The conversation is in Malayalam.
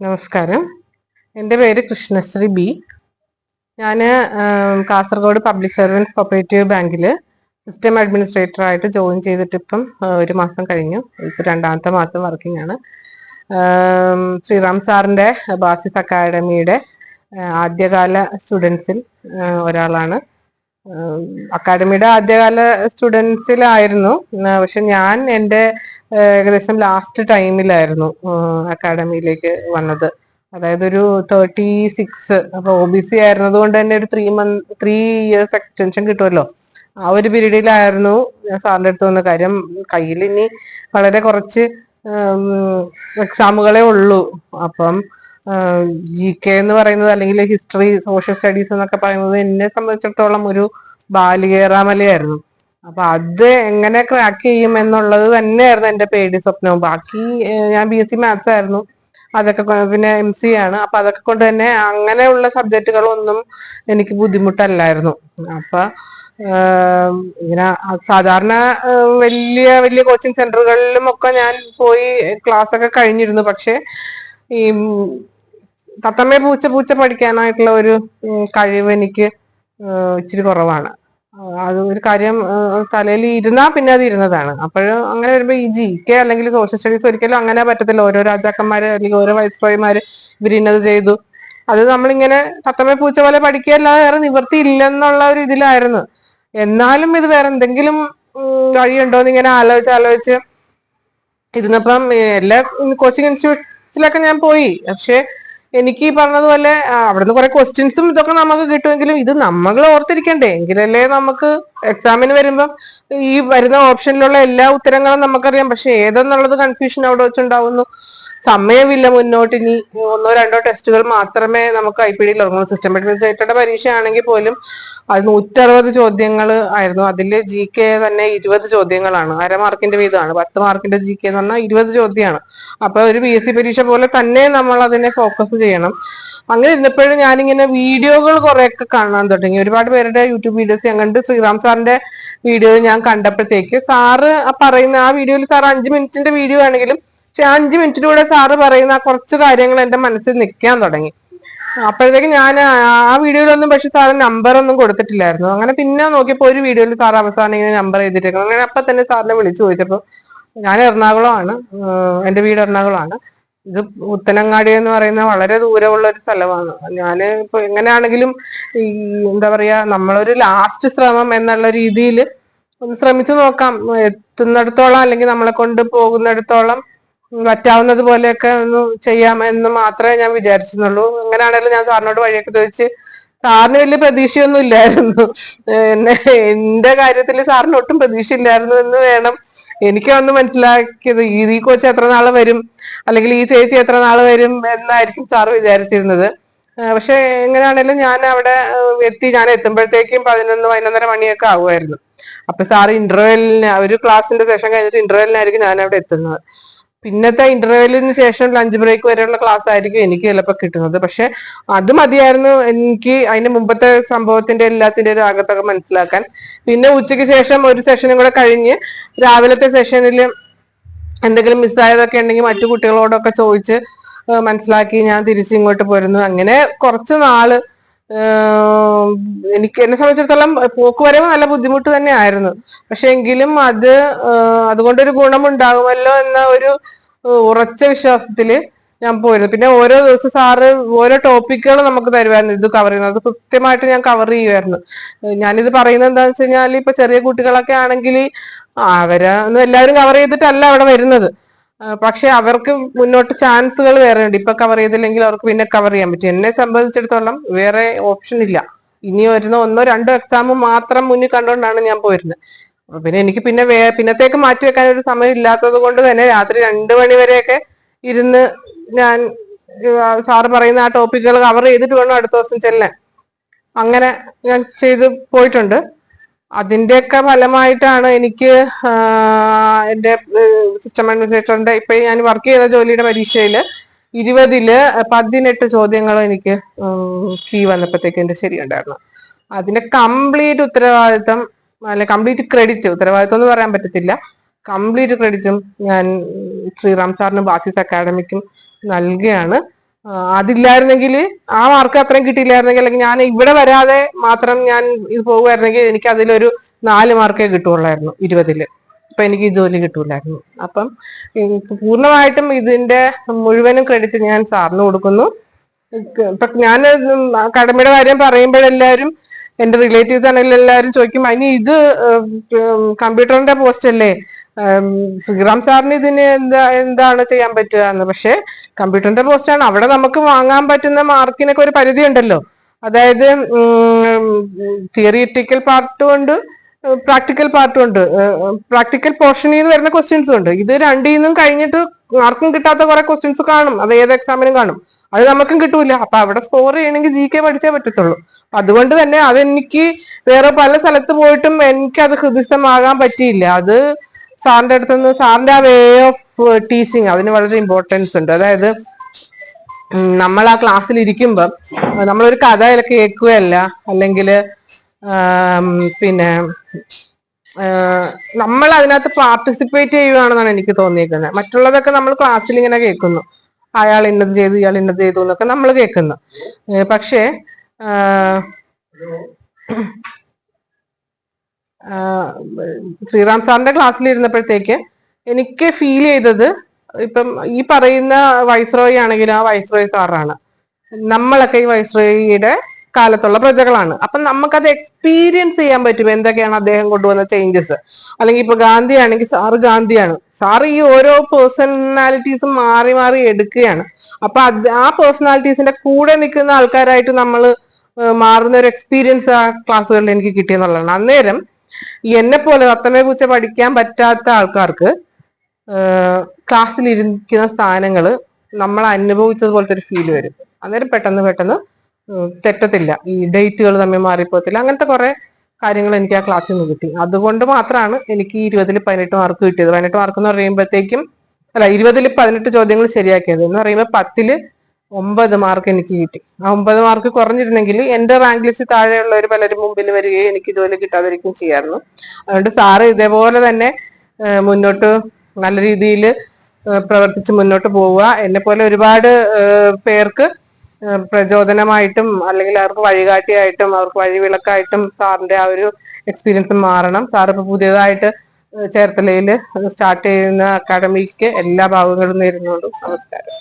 നമസ്കാരം. എന്റെ പേര് കൃഷ്ണശ്രീ ബി. ഞാൻ കാസർഗോഡ് പബ്ലിക് സർവൻസ് കോപ്പറേറ്റീവ് ബാങ്കിൽ സിസ്റ്റം അഡ്മിനിസ്ട്രേറ്റർ ആയിട്ട് ജോയിൻ ചെയ്തിട്ട് ഇപ്പം ഒരു മാസം കഴിഞ്ഞു. ഇപ്പം രണ്ടാമത്തെ മാസം വർക്കിംഗ് ആണ് ശ്രീറാം സാറിന്റെ ബാസിസ് അക്കാഡമിയുടെ ആദ്യകാല സ്റ്റുഡൻസിൽ ഒരാളാണ്. അക്കാഡമിയുടെ ആദ്യകാല സ്റ്റുഡൻസിലായിരുന്നു. പക്ഷെ ഞാൻ എന്റെ ഏകദേശം ലാസ്റ്റ് ടൈമിലായിരുന്നു അക്കാഡമിയിലേക്ക് വന്നത്. അതായത് ഒരു തേർട്ടി സിക്സ് അപ്പൊ ഒ ബി സി ആയിരുന്നത് കൊണ്ട് തന്നെ ഒരു three month three years extension കിട്ടുമല്ലോ. ആ ഒരു പീരീഡിലായിരുന്നു സാറിന്റെ അടുത്ത് വന്ന കാര്യം. കയ്യിൽ ഇനി വളരെ കുറച്ച് എക്സാമുകളേ ഉള്ളൂ. അപ്പം ജി കെ എന്ന് പറയുന്നത് അല്ലെങ്കിൽ ഹിസ്റ്ററി സോഷ്യൽ സ്റ്റഡീസ് എന്നൊക്കെ പറയുന്നത് എന്നെ സംബന്ധിച്ചിടത്തോളം ഒരു ബാലികേറാമലയായിരുന്നു. അപ്പൊ അത് എങ്ങനെ ക്രാക്ക് ചെയ്യും എന്നുള്ളത് തന്നെയായിരുന്നു എന്റെ പേടി സ്വപ്നവും. ബാക്കി ഞാൻ ബി എസ് സി മാത്സ് ആയിരുന്നു. അതൊക്കെ പിന്നെ എം സി ആണ്. അപ്പൊ അതൊക്കെ കൊണ്ട് തന്നെ അങ്ങനെയുള്ള സബ്ജക്റ്റുകളൊന്നും എനിക്ക് ബുദ്ധിമുട്ടല്ലായിരുന്നു. അപ്പൊ ഇങ്ങനെ സാധാരണ വലിയ വലിയ കോച്ചിങ് സെന്ററുകളിലും ഒക്കെ ഞാൻ പോയി ക്ലാസ് ഒക്കെ കഴിഞ്ഞിരുന്നു. പക്ഷെ ഈ തത്തമ്മ പൂച്ച പൂച്ച പഠിക്കാനായിട്ടുള്ള ഒരു കഴിവ് എനിക്ക് ഇച്ചിരി കുറവാണ്. അത് ഒരു കാര്യം തലയിൽ ഇരുന്നാ പിന്നെ അത് ഇരുന്നതാണ്. അപ്പോഴും അങ്ങനെ വരുമ്പോ ഈ ജി കെ അല്ലെങ്കിൽ സോഷ്യൽ സ്റ്റഡീസ് ഒരിക്കലും അങ്ങനെ പറ്റത്തില്ല. ഓരോ രാജാക്കന്മാര് അല്ലെങ്കിൽ ഓരോ വൈസ്രോയിമാര് ഇവർ ഇവരിന്നത് ചെയ്തു. അത് നമ്മളിങ്ങനെ തത്തമ്മ പൂച്ച പോലെ പഠിക്കുകയല്ലാതെ വേറെ നിവൃത്തി ഇല്ലെന്നുള്ള ഒരു ഇതിലായിരുന്നു. എന്നാലും ഇത് വേറെ എന്തെങ്കിലും വഴിയുണ്ടോന്ന് ഇങ്ങനെ ആലോചിച്ച് ആലോചിച്ച് ഇരുന്നപ്പം എല്ലാ കോച്ചിങ് ഇൻസ്റ്റിറ്റ്യൂട്ട്സിലൊക്കെ ഞാൻ പോയി. പക്ഷെ എനിക്ക് ഈ പറഞ്ഞതുപോലെ അവിടുന്ന് കുറെ ക്വസ്റ്റ്യൻസും ഇതൊക്കെ നമുക്ക് കിട്ടുമെങ്കിലും ഇത് നമ്മൾ ഓർത്തിരിക്കണ്ടേ? എങ്കിലല്ലേ നമുക്ക് എക്സാമിന് വരുമ്പം ഈ വരുന്ന ഓപ്ഷനിലുള്ള എല്ലാ ഉത്തരങ്ങളും നമുക്കറിയാം. പക്ഷെ ഏതെന്നുള്ളത് കൺഫ്യൂഷൻ അവിടെ വെച്ചുണ്ടാവുന്നു. സമയമില്ല മുന്നോട്ട്. ഇനി ഒന്നോ രണ്ടോ ടെസ്റ്റുകൾ മാത്രമേ നമുക്ക് ഐ പി ഡിയിൽ ഇറങ്ങുള്ളൂ. സിസ്റ്റമാറ്റിക് അഡ്മിനിസ്ട്രേറ്ററുടെ പരീക്ഷ ആണെങ്കിൽ പോലും അത് നൂറ്ററുപത് ചോദ്യങ്ങൾ ആയിരുന്നു. അതിൽ ജി കെ തന്നെ ഇരുപത് ചോദ്യങ്ങളാണ്. അര മാർക്കിന്റെ വീതമാണ്. പത്ത് മാർക്കിന്റെ ജി കെ എന്ന് പറഞ്ഞാൽ ഇരുപത് ചോദ്യമാണ്. അപ്പൊ ഒരു പി എസ് സി പരീക്ഷ പോലെ തന്നെ നമ്മൾ അതിനെ ഫോക്കസ് ചെയ്യണം. അങ്ങനെ ഇരുന്നപ്പോഴും ഞാനിങ്ങനെ വീഡിയോകൾ കുറെയൊക്കെ കാണാൻ തുടങ്ങി ഒരുപാട് പേരുടെ യൂട്യൂബ് വീഡിയോസ് ഞാൻ കണ്ട് ശ്രീറാം സാറിന്റെ വീഡിയോ ഞാൻ കണ്ടപ്പോഴത്തേക്ക് സാറ് പറയുന്ന ആ വീഡിയോയിൽ സാർ അഞ്ച് മിനിറ്റിന്റെ വീഡിയോ ആണെങ്കിലും പക്ഷെ അഞ്ചു മിനിറ്റിലൂടെ സാറ് പറയുന്ന ആ കുറച്ച് കാര്യങ്ങൾ എന്റെ മനസ്സിൽ നിൽക്കാൻ തുടങ്ങി. അപ്പോഴത്തേക്ക് ഞാൻ ആ വീഡിയോയിലൊന്നും പക്ഷെ സാറ് നമ്പർ ഒന്നും കൊടുത്തിട്ടില്ലായിരുന്നു. അങ്ങനെ പിന്നെ നോക്കിയപ്പോ ഒരു വീഡിയോയിൽ സാർ അവസാനം ഇങ്ങനെ നമ്പർ ചെയ്തിട്ടേക്കുന്നു അങ്ങനെ അപ്പൊ തന്നെ സാറിനെ വിളിച്ചു ചോദിച്ചപ്പോ ഞാൻ എറണാകുളമാണ് എന്റെ വീട് എറണാകുളമാണ്. ഇത് ഉത്തനങ്ങാടി എന്ന് പറയുന്ന വളരെ ദൂരമുള്ള ഒരു സ്ഥലമാണ്. ഞാൻ ഇപ്പൊ എങ്ങനെയാണെങ്കിലും ഈ എന്താ പറയാ നമ്മളൊരു ലാസ്റ്റ് ശ്രമം എന്നുള്ള രീതിയിൽ ഒന്ന് ശ്രമിച്ചു നോക്കാം. എത്തുന്നിടത്തോളം അല്ലെങ്കിൽ നമ്മളെ കൊണ്ട് പോകുന്നിടത്തോളം പറ്റാവുന്നത് പോലെയൊക്കെ ഒന്ന് ചെയ്യാം എന്ന് മാത്രമേ ഞാൻ വിചാരിച്ചിരുന്നുള്ളൂ. എങ്ങനെയാണെങ്കിലും ഞാൻ സാറിനോട് വഴിയൊക്കെ ചോദിച്ച് സാറിന് വലിയ പ്രതീക്ഷയൊന്നും ഇല്ലായിരുന്നു. എന്നെ എന്റെ കാര്യത്തിൽ സാറിന് ഒട്ടും പ്രതീക്ഷ ഇല്ലായിരുന്നു എന്ന് വേണം എനിക്ക് വന്ന് മനസ്സിലാക്കിയത്. ഈ കൊച്ചു എത്ര നാൾ വരും? അല്ലെങ്കിൽ ഈ ചേച്ചി എത്ര നാൾ വരും എന്നായിരിക്കും സാറ് വിചാരിച്ചിരുന്നത്. പക്ഷെ എങ്ങനെയാണെങ്കിലും ഞാൻ അവിടെ എത്തി. ഞാൻ എത്തുമ്പോഴത്തേക്കും പതിനൊന്ന് പതിനൊന്നര മണിയൊക്കെ ആകുമായിരുന്നു അപ്പൊ സാർ ഇന്റർവെല്ലിന് ഒരു ക്ലാസ്സിന്റെ സെഷൻ കഴിഞ്ഞിട്ട് ഇന്റർവെല്ലിനായിരിക്കും ഞാൻ അവിടെ എത്തുന്നത്. പിന്നത്തെ ഇന്റർവെല്ലിന് ശേഷം ലഞ്ച് ബ്രേക്ക് വരെയുള്ള ക്ലാസ് ആയിരിക്കും എനിക്ക് ചിലപ്പോൾ കിട്ടുന്നത്. പക്ഷെ അത് മതിയായിരുന്നു എനിക്ക് അതിന് മുമ്പത്തെ സംഭവത്തിന്റെ എല്ലാത്തിന്റെ ഒരു ആകത്തൊക്കെ മനസ്സിലാക്കാൻ. പിന്നെ ഉച്ചയ്ക്ക് ശേഷം ഒരു സെഷനും കൂടെ കഴിഞ്ഞ് രാവിലത്തെ സെഷനിൽ എന്തെങ്കിലും മിസ്സായതൊക്കെ ഉണ്ടെങ്കിൽ മറ്റു കുട്ടികളോടൊക്കെ ചോദിച്ച് മനസ്സിലാക്കി ഞാൻ തിരിച്ച് ഇങ്ങോട്ട് പോരുന്നു. അങ്ങനെ കുറച്ച് നാൾ എനിക്ക് എന്നെ സംബന്ധിച്ചിടത്തോളം പോക്ക് വരവ് നല്ല ബുദ്ധിമുട്ട് തന്നെ ആയിരുന്നു പക്ഷെ എങ്കിലും അത് അതുകൊണ്ടൊരു ഗുണമുണ്ടാകുമല്ലോ എന്ന ഒരു ഉറച്ച വിശ്വാസത്തിൽ ഞാൻ പോയിരുന്നു. പിന്നെ ഓരോ ദിവസം സാറ് ഓരോ ടോപ്പിക്കുകൾ നമുക്ക് തരുമായിരുന്നു ഇത് കവർ ചെയ്യുന്നത്. അത് കൃത്യമായിട്ട് ഞാൻ കവർ ചെയ്യുമായിരുന്നു ഞാനിത് പറയുന്നത് എന്താണെന്ന് വെച്ച് കഴിഞ്ഞാൽ ഇപ്പൊ ചെറിയ കുട്ടികളൊക്കെ ആണെങ്കിൽ അവരെ എല്ലാവരും കവർ ചെയ്തിട്ടല്ല അവിടെ വരുന്നത്. പക്ഷെ അവർക്ക് മുന്നോട്ട് ചാൻസുകൾ വേറെ ഉണ്ട് ഇപ്പൊ കവർ ചെയ്തില്ലെങ്കിൽ അവർക്ക് പിന്നെ കവർ ചെയ്യാൻ പറ്റും. എന്നെ സംബന്ധിച്ചിടത്തോളം വേറെ ഓപ്ഷൻ ഇല്ല. ഇനി വരുന്ന ഒന്നോ രണ്ടോ എക്സാം മാത്രം മുന്നിൽ കണ്ടുകൊണ്ടാണ് ഞാൻ പോയിരുന്നത് പിന്നെ എനിക്ക് പിന്നെ വേ പിന്നത്തേക്ക് മാറ്റി വെക്കാൻ ഒരു സമയം ഇല്ലാത്തത് കൊണ്ട് തന്നെ രാത്രി രണ്ടു മണി വരെയൊക്കെ ഇരുന്ന് ഞാൻ സാറ് പറയുന്ന ആ ടോപ്പിക്കുകൾ കവർ ചെയ്തിട്ട് വേണം അടുത്ത ദിവസം ചെല്ലാൻ. അങ്ങനെ ഞാൻ ചെയ്ത് പോയിട്ടുണ്ട്. അതിന്റെയൊക്കെ ഫലമായിട്ടാണ് എനിക്ക് എന്റെ സിസ്റ്റം അഡ്മിനിസ്ട്രേറ്ററിന്റെ ഇപ്പൊ ഞാൻ വർക്ക് ചെയ്ത ജോലിയുടെ പരീക്ഷയിൽ ഇരുപതിൽ പതിനെട്ട് ചോദ്യങ്ങൾ എനിക്ക് കീ വന്നപ്പോഴത്തേക്ക് എന്റെ ശരിയുണ്ടായിരുന്നു അതിന്റെ കംപ്ലീറ്റ് ഉത്തരവാദിത്തം അല്ലെ കംപ്ലീറ്റ് ക്രെഡിറ്റ് ഉത്തരവാദിത്തം എന്ന് പറയാൻ പറ്റത്തില്ല. കംപ്ലീറ്റ് ക്രെഡിറ്റും ഞാൻ ശ്രീറാം സാറിനും ബാസിസ് അക്കാഡമിക്കും നൽകുകയാണ് അതില്ലായിരുന്നെങ്കിൽ ആ മാർക്ക് അത്രയും കിട്ടിയില്ലായിരുന്നെങ്കിൽ അല്ലെങ്കിൽ ഞാൻ ഇവിടെ വരാതെ മാത്രം ഞാൻ ഇത് പോകുമായിരുന്നെങ്കിൽ എനിക്ക് അതിലൊരു നാല് മാർക്കേ കിട്ടുള്ളായിരുന്നു ഇരുപതിൽ. അപ്പൊ എനിക്ക് ഈ ജോലി കിട്ടൂലായിരുന്നു. അപ്പം പൂർണമായിട്ടും ഇതിന്റെ മുഴുവനും ക്രെഡിറ്റ് ഞാൻ സാറിന് കൊടുക്കുന്നു. ഇപ്പൊ ഞാൻ കടമയുടെ കാര്യം പറയുമ്പോഴെല്ലാവരും എന്റെ റിലേറ്റീവ്സ് ആണെങ്കിലും എല്ലാവരും ചോദിക്കും അതിന് ഇത് കമ്പ്യൂട്ടറിന്റെ പോസ്റ്റ് അല്ലേ? ശ്രീറാം സാറിന് ഇതിന് എന്താ എന്താണ് ചെയ്യാൻ പറ്റുക എന്ന്. പക്ഷെ കമ്പ്യൂട്ടറിന്റെ പോസ്റ്റ് ആണ്. അവിടെ നമുക്ക് വാങ്ങാൻ പറ്റുന്ന മാർക്കിനൊക്കെ ഒരു പരിധി ഉണ്ടല്ലോ. അതായത് തിയറിറ്റിക്കൽ പാർട്ടും ഉണ്ട് പ്രാക്ടിക്കൽ പാർട്ടും ഉണ്ട്. പ്രാക്ടിക്കൽ പോർഷനിൽ നിന്ന് വരുന്ന ക്വസ്റ്റ്യൻസും ഉണ്ട്. ഇത് രണ്ടിൽ നിന്നും കഴിഞ്ഞിട്ട് മാർക്കും കിട്ടാത്ത കുറെ ക്വസ്റ്റ്യൻസ് കാണും. അത് ഏത് എക്സാമിനും കാണും. അത് നമുക്കും കിട്ടൂല. അപ്പൊ അവിടെ സ്കോർ ചെയ്യണമെങ്കിൽ ജി കെ പഠിച്ചേ പറ്റത്തുള്ളൂ. അതുകൊണ്ട് തന്നെ അതെനിക്ക് വേറെ പല സ്ഥലത്ത് പോയിട്ടും എനിക്ക് അത് ഹൃദയസ്ഥമാകാൻ പറ്റിയില്ല. അത് സാറിന്റെ അടുത്ത് നിന്ന് സാറിന്റെ ആ വേ ഓഫ് ടീച്ചിങ് അതിന് വളരെ ഇമ്പോർട്ടൻസ് ഉണ്ട്. അതായത് നമ്മൾ ആ ക്ലാസ്സിൽ ഇരിക്കുമ്പം നമ്മളൊരു കഥ കേൾക്കുകയല്ല അല്ലെങ്കിൽ പിന്നെ നമ്മൾ അതിനകത്ത് പാർട്ടിസിപ്പേറ്റ് ചെയ്യുകയാണെന്നാണ് എനിക്ക് തോന്നിയിരിക്കുന്നത് മറ്റുള്ളതൊക്കെ നമ്മൾ ക്ലാസ്സിൽ ഇങ്ങനെ കേൾക്കുന്നു. അയാൾ ഇന്നത് ചെയ്തു ഇയാൾ ഇന്നത് ചെയ്തു എന്നൊക്കെ നമ്മൾ കേൾക്കുന്നു. പക്ഷേ ശ്രീറാം സാറിന്റെ ക്ലാസ്സിൽ ഇരുന്നപ്പോഴത്തേക്ക് എനിക്ക് ഫീൽ ചെയ്തത് ഇപ്പം ഈ പറയുന്ന വൈസ്രോയി ആണെങ്കിൽ ആ വൈസ്രോയി സാറാണ്. നമ്മളൊക്കെ ഈ വൈസ്രോയിയുടെ കാലത്തുള്ള പ്രജകളാണ്. അപ്പം നമുക്കത് എക്സ്പീരിയൻസ് ചെയ്യാൻ പറ്റും എന്തൊക്കെയാണ് അദ്ദേഹം കൊണ്ടുവന്ന ചേഞ്ചസ് അല്ലെങ്കിൽ ഇപ്പൊ ഗാന്ധി ആണെങ്കിൽ സാറ് ഗാന്ധിയാണ്. സാറ് ഈ ഓരോ പേഴ്സണാലിറ്റീസും മാറി മാറി എടുക്കുകയാണ്. അപ്പൊ ആ പേഴ്സണാലിറ്റീസിന്റെ കൂടെ നിൽക്കുന്ന ആൾക്കാരായിട്ട് നമ്മൾ മാറുന്ന ഒരു എക്സ്പീരിയൻസ് ആ ക്ലാസ്സുകളിൽ എനിക്ക് കിട്ടിയെന്നുള്ളതാണ് അന്നേരം എന്നെ പോലെ തത്തമ്മയെ പൂച്ച പഠിക്കാൻ പറ്റാത്ത ആൾക്കാർക്ക് ക്ലാസ്സിൽ ഇരിക്കുന്ന സ്ഥാനങ്ങൾ നമ്മൾ അനുഭവിച്ചത് പോലത്തെ ഒരു ഫീൽ വരും. അന്നേരം പെട്ടെന്ന് പെട്ടെന്ന് തെറ്റത്തില്ല. ഈ ഡേറ്റുകൾ തമ്മിൽ മാറിപ്പോകത്തില്ല. അങ്ങനത്തെ കുറെ കാര്യങ്ങൾ എനിക്ക് ആ ക്ലാസ്സിൽ നിന്ന് കിട്ടി. അതുകൊണ്ട് മാത്രമാണ് എനിക്ക് ഇരുപതിൽ പതിനെട്ട് മാർക്ക് കിട്ടിയത്. പതിനെട്ട് മാർക്ക് എന്ന് പറയുമ്പോഴത്തേക്കും അല്ല ഇരുപതിൽ പതിനെട്ട് ചോദ്യങ്ങൾ ശരിയാക്കിയത്. എന്ന് പറയുമ്പോൾ പത്തിൽ ഒമ്പത് മാർക്ക് എനിക്ക് കിട്ടി. ആ ഒമ്പത് മാർക്ക് കുറഞ്ഞിരുന്നെങ്കിൽ എന്റെ റാങ്ക് ലിസ്റ്റ് താഴെയുള്ളവർ പലരും മുമ്പിൽ വരികയും എനിക്ക് ജോലി കിട്ടാതിരിക്കുകയും ചെയ്യായിരുന്നു. അതുകൊണ്ട് സാറ് ഇതേപോലെ തന്നെ മുന്നോട്ട് നല്ല രീതിയിൽ പ്രവർത്തിച്ച് മുന്നോട്ട് പോവുക. എന്നെ പോലെ ഒരുപാട് പേർക്ക് പ്രചോദനമായിട്ടും അല്ലെങ്കിൽ അവർക്ക് വഴികാട്ടിയായിട്ടും അവർക്ക് വഴിവിളക്കായിട്ടും സാറിന്റെ ആ ഒരു എക്സ്പീരിയൻസ് മാറണം. സാർ ഇപ്പൊ പുതിയതായിട്ട് ചേർത്തലയിൽ സ്റ്റാർട്ട് ചെയ്യുന്ന അക്കാഡമിക്ക് എല്ലാ ഭാഗങ്ങളും നേരുന്നുണ്ട് നമസ്കാരം.